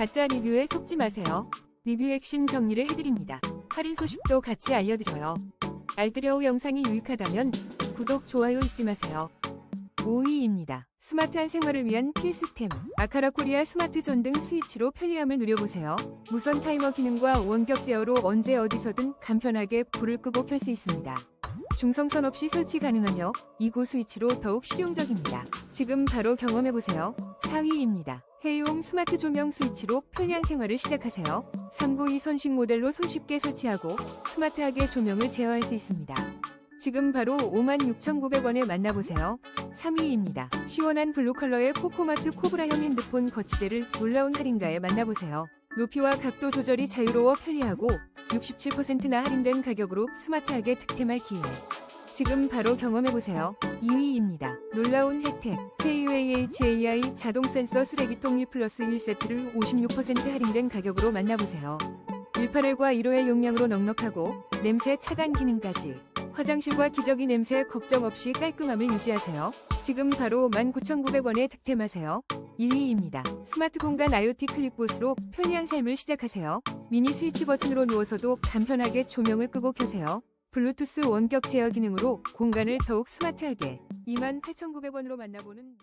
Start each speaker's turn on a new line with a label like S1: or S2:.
S1: 가짜 리뷰에 속지 마세요. 리뷰 핵심 정리를 해드립니다. 할인 소식도 같이 알려드려요. 알뜰여우 영상이 유익하다면 구독, 좋아요 잊지 마세요. 5위입니다. 스마트한 생활을 위한 필수템. 아카라 코리아 스마트 전등 스위치로 편리함을 누려보세요. 무선 타이머 기능과 원격 제어로 언제 어디서든 간편하게 불을 끄고 켤 수 있습니다. 중성선 없이 설치 가능하며 이고 스위치로 더욱 실용적입니다. 지금 바로 경험해보세요. 4위입니다. 해용 스마트 조명 스위치로 편리한 생활을 시작하세요. 392 선식 모델로 손쉽게 설치하고 스마트하게 조명을 제어할 수 있습니다. 지금 바로 56,900원에 만나보세요. 3위입니다. 시원한 블루 컬러의 코코마트 코브라형 핸드폰 거치대를 놀라운 할인가에 만나보세요. 높이와 각도 조절이 자유로워 편리하고 67%나 할인된 가격으로 스마트하게 득템할 기회. 지금 바로 경험해보세요. 2위입니다. 놀라운 혜택. KUAHAI 자동 센서 쓰레기통 1 플러스 1세트를 56% 할인된 가격으로 만나보세요. 181과 1호L 용량으로 넉넉하고 냄새 차단 기능까지. 화장실과 기저귀 냄새 걱정 없이 깔끔함을 유지하세요. 지금 바로 19,900원에 득템하세요. 1위입니다. 스마트 공간 IoT 클릭봇으로 편리한 삶을 시작하세요. 미니 스위치 버튼으로 누워서도 간편하게 조명을 끄고 켜세요. 블루투스 원격 제어 기능으로 공간을 더욱 스마트하게 28,900원으로 만나보는